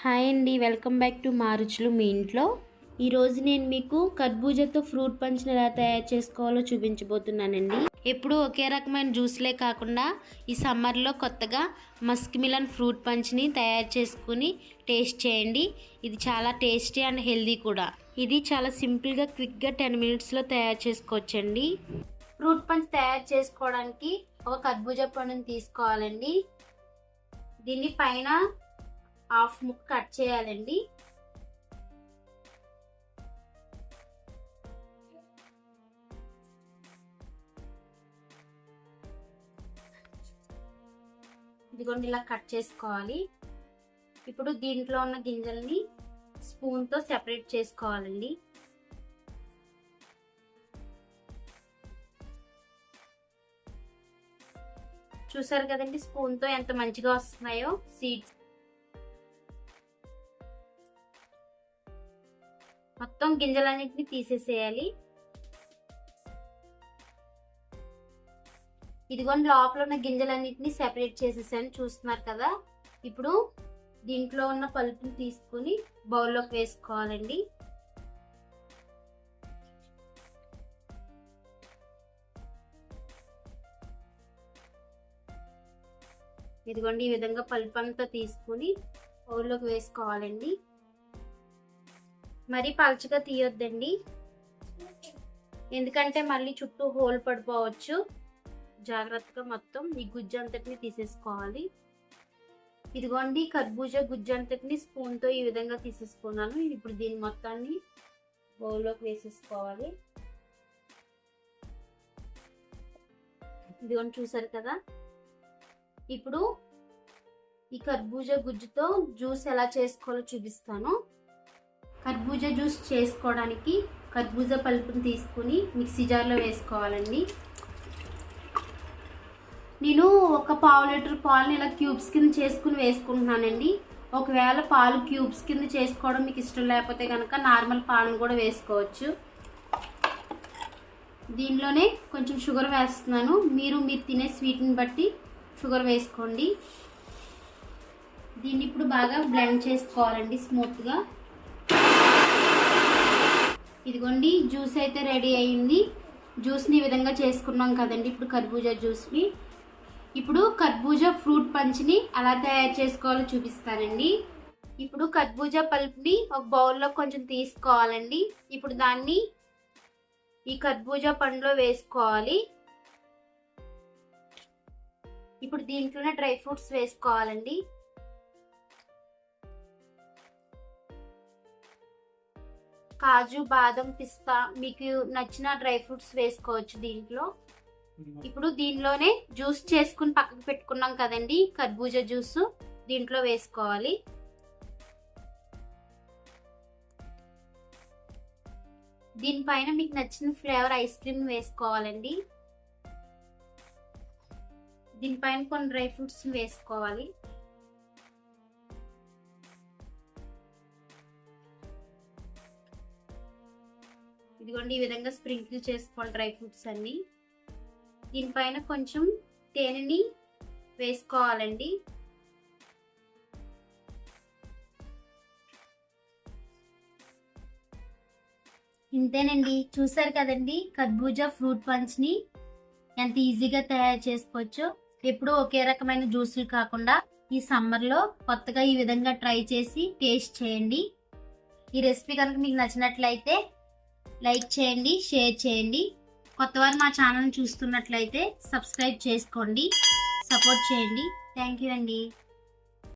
Hi అండి welcome back to మారుచులు మీ ఇంట్లో. ఈరోజు నేను మీకు కర్బూజాతో ఫ్రూట్ పంచ్ని ఎలా తయారు చేసుకోవాలో చూపించబోతున్నానండి. ఎప్పుడూ ఒకే రకమైన జ్యూస్లే కాకుండా ఈ సమ్మర్లో కొత్తగా మస్క్ మిలన్ ఫ్రూట్ పంచ్ని తయారు చేసుకుని టేస్ట్ చేయండి. ఇది చాలా టేస్టీ అండ్ హెల్దీ కూడా. ఇది చాలా సింపుల్గా క్విక్గా టెన్ మినిట్స్లో తయారు చేసుకోవచ్చండి. ఫ్రూట్ పంచ్ తయారు చేసుకోవడానికి ఒక కర్బూజా పండుని తీసుకోవాలండి. దీన్ని పైన హాఫ్ ముక్ కట్ చేయాలండి. ఇదిగోండి ఇలా కట్ చేసుకోవాలి. ఇప్పుడు దీంట్లో ఉన్న గింజల్ని స్పూన్తో సెపరేట్ చేసుకోవాలండి. చూసారు కదండి స్పూన్తో ఎంత మంచిగా వస్తున్నాయో సీడ్స్ మొత్తం గింజలన్నింటినీ తీసేసేయాలి. ఇదిగోండి లోపల ఉన్న గింజలన్నింటినీ సెపరేట్ చేసేసాను. చూస్తున్నారు కదా? ఇప్పుడు దీంట్లో ఉన్న పలుపుని తీసుకుని బౌల్లోకి వేసుకోవాలండి. ఇదిగోండి ఈ విధంగా పల్ప్ అంతా తీసుకుని బౌల్లోకి వేసుకోవాలండి. మరీ పలచగా తీయొద్దండి. ఎందుకంటే మళ్ళీ చుట్టూ హోల్ పడిపోవచ్చు. జాగ్రత్తగా మొత్తం ఈ గుజ్జు అంతటిని తీసేసుకోవాలి. ఇదిగోండి కర్బూజా గుజ్జు అంతటిని స్పూన్తో ఈ విధంగా తీసేసుకున్నాను. ఇప్పుడు దీని మొత్తాన్ని బౌల్లోకి వేసేసుకోవాలి. ఇదిగోండి చూసారు కదా? ఇప్పుడు ఈ కర్బూజా గుజ్జుతో జ్యూస్ ఎలా చేసుకోవాలో చూపిస్తాను. కర్బూజా జ్యూస్ చేసుకోవడానికి కర్బూజా పలుపుని తీసుకుని మిక్సీ జార్లో వేసుకోవాలండి. నేను ఒక పావు లీటర్ పాలను ఇలా క్యూబ్స్ కింద చేసుకుని వేసుకుంటున్నానండి. ఒకవేళ పాలు క్యూబ్స్ కింద చేసుకోవడం మీకు ఇష్టం లేకపోతే కనుక నార్మల్ పాలను కూడా వేసుకోవచ్చు. దీనిలోనే కొంచెం షుగర్ వేస్తున్నాను. మీరు మీరు తినే స్వీట్ని బట్టి షుగర్ వేసుకోండి. దీన్ని ఇప్పుడు బాగా బ్లెండ్ చేసుకోవాలండి స్మూత్గా. ఇదిగోండి జ్యూస్ అయితే రెడీ అయింది. జ్యూస్ని ఈ విధంగా చేసుకున్నాం కదండి ఇప్పుడు కర్బూజా జ్యూస్ని. ఇప్పుడు కర్బూజా ఫ్రూట్ పంచ్ని ఎలా తయారు చేసుకోవాలో చూపిస్తానండి. ఇప్పుడు కర్బూజా పల్ప్ని ఒక బౌల్లో కొంచెం తీసుకోవాలండి. ఇప్పుడు దాన్ని ఈ కర్బూజా పండులో వేసుకోవాలి. ఇప్పుడు దీంట్లోనే డ్రై ఫ్రూట్స్ వేసుకోవాలండి. కాజు బాదం పిస్తా మీకు నచ్చిన డ్రై ఫ్రూట్స్ వేసుకోవచ్చు దీంట్లో. ఇప్పుడు దీనిలోనే జ్యూస్ చేసుకుని పక్కకు పెట్టుకున్నాం కదండి కర్బూజా జ్యూస్ దీంట్లో వేసుకోవాలి. దీనిపైన మీకు నచ్చిన ఫ్లేవర్ ఐస్ క్రీమ్ వేసుకోవాలండి. దీనిపైన కొన్ని డ్రై ఫ్రూట్స్ వేసుకోవాలి. ఇదిగోండి ఈ విధంగా స్ప్రింకిల్ చేసుకోవాలి డ్రై ఫ్రూట్స్ అన్ని. దీనిపైన కొంచెం తేనెని వేసుకోవాలండి. ఇంతేనండి చూసారు కదండి కర్బూజా ఫ్రూట్ పంచ్ని ఎంత ఈజీగా తయారు చేసుకోవచ్చు. ఎప్పుడూ ఒకే రకమైన జ్యూసులు కాకుండా ఈ సమ్మర్లో కొత్తగా ఈ విధంగా ట్రై చేసి టేస్ట్ చేయండి. ఈ రెసిపీ కనుక మీకు నచ్చినట్లయితే లైక్ చేయండి షేర్ చేయండి. కొత్తవారు మా ఛానల్ చూస్తున్నట్లయితే సబ్స్క్రైబ్ చేసుకోండి సపోర్ట్ చేయండి. థ్యాంక్ యూ అండి.